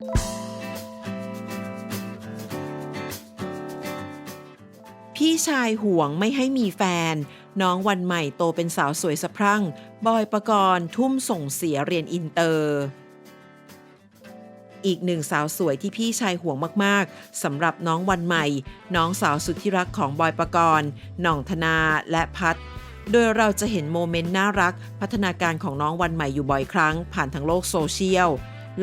พี่ชายห่วงไม่ให้มีแฟน น้องวันใหม่โตเป็นสาวสวยสะพรั่ง บอยประกรณ์ทุ่มส่งเสียเรียนอินเตอร์ อีกหนึ่งสาวสวยที่พี่ชายห่วงมากๆสำหรับน้องวันใหม่ น้องสาวสุดที่รักของบอยประกรณ์หน่องธนาและพัดโดยเราจะเห็นโมเมนต์น่ารัก พัฒนาการของน้องวันใหม่อยู่บ่อยครั้ง ผ่านทางโลกโซเชียล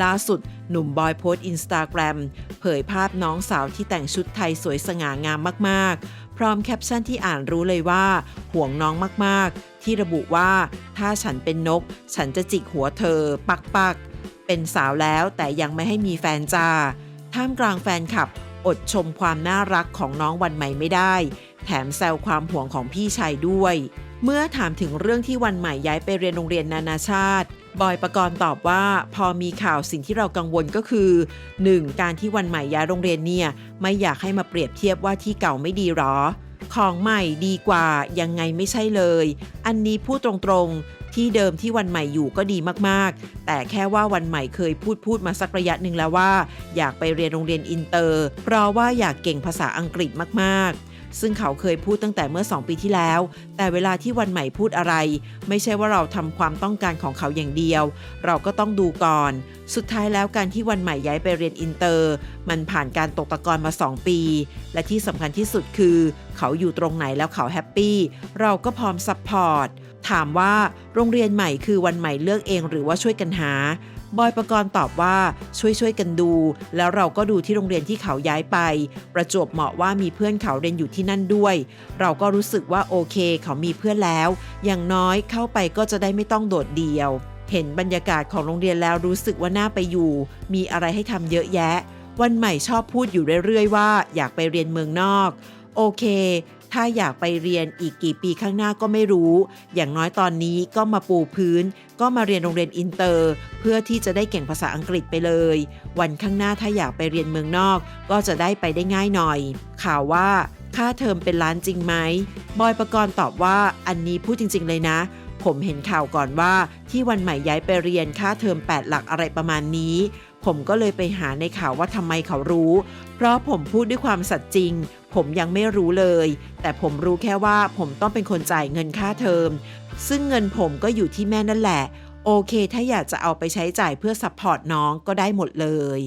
ล่าสุดหนุ่มบอยโพสต์อินสตาแกรมเผยภาพน้องสาวที่แต่งชุดไทยสวยสง่างามมากๆ พร้อมแคปชั่นที่อ่านรู้เลยว่า ห่วงน้องมากๆ ที่ระบุว่าถ้าฉันเป็นนก ฉันจะจิกหัวเธอ ปักปักๆเป็นสาวแล้วแต่ยังไม่ให้มีแฟนจ้าท่ามกลางแฟนคลับ อดชมความน่ารักของน้องวันใหม่ไม่ได้ แถมแซวความห่วงของพี่ชายด้วย เมื่อถามถึงเรื่องที่วันใหม่ย้ายไปเรียนโรงเรียนนานาชาติ บอยประกรณ์ตอบว่าพอมีข่าวสิ่งที่เรากังวลก็คือ 1. การที่วันใหม่ย้ายโรงเรียนเนี่ยไม่อยากให้มาเปรียบเทียบว่าที่เก่าไม่ดีหรอ ของใหม่ดีกว่ายังไงไม่ใช่เลย อันนี้พูดตรงๆ ที่เดิมที่วันใหม่อยู่ก็ดีมากๆ แต่แค่ว่าวันใหม่เคยพูดพูดมาสักระยะหนึ่งแล้วว่า อยากไปเรียนโรงเรียนอินเตอร์ เพราะว่าอยากเก่งภาษาอังกฤษมากๆ ซึ่งเขาเคยพูดตั้งแต่เมื่อ 2 ปีที่แล้ว แต่เวลาที่วันใหม่พูดอะไร ไม่ใช่ว่าเราทำความต้องการของเขาอย่างเดียว เราก็ต้องดูก่อน สุดท้ายแล้วการที่วันใหม่ย้ายไปเรียนอินเตอร์ มันผ่านการตกตะกอนมา 2 ปี และที่สำคัญที่สุดคือ เขาอยู่ตรงไหนแล้วเขาแฮปปี้เราก็พร้อมซัพพอร์ต ถามว่าโรงเรียนใหม่คือวันใหม่เลือกเองหรือว่าช่วยกันหา บอยประกรณ์ตอบว่าช่วยช่วยๆกันดู แล้วเราก็ดูที่โรงเรียนที่เขาย้ายไป ประจวบเหมาะว่ามีเพื่อนเขาเรียนอยู่ที่นั่นด้วย เราก็รู้สึกว่าโอเค เขามีเพื่อนแล้ว อย่างน้อยเข้าไปก็จะได้ไม่ต้องโดดเดี่ยว เห็นบรรยากาศของโรงเรียนแล้วรู้สึกว่าน่าไปอยู่ มีอะไรให้ทำเยอะแยะ วันใหม่ชอบพูดอยู่เรื่อยๆว่า อยากไปเรียนเมืองนอก โอเค ถ้าอยากไปเรียนอีกกี่ปีข้างหน้าก็ไม่รู้ อย่างน้อยตอนนี้ก็มาปูพื้น ก็มาเรียนโรงเรียนอินเตอร์ เพื่อที่จะได้เก่งภาษาอังกฤษไปเลย วันข้างหน้าถ้าอยากไปเรียนเมืองนอก ก็จะได้ไปได้ง่ายหน่อย ข่าวว่าค่าเทอมเป็นล้านจริงไหมบอยประกรณ์ตอบว่าอันนี้พูดจริง ๆ เลยนะ ผมเห็นข่าวก่อนว่าที่วันใหม่ย้ายไปเรียนค่าเทอม 8 หลักอะไรประมาณนี้ผมก็เลยไปหาในข่าวว่าทำไมเขารู้ เพราะผมพูดด้วยความสัตย์จริง ผมยังไม่รู้เลย แต่ผมรู้แค่ว่าผมต้องเป็นคนจ่ายเงินค่าเทอม ซึ่งเงินผมก็อยู่ที่แม่นั่นแหละ โอเค ถ้าอยากจะเอาไปใช้จ่ายเพื่อซัพพอร์ตน้องก็ได้หมดเลย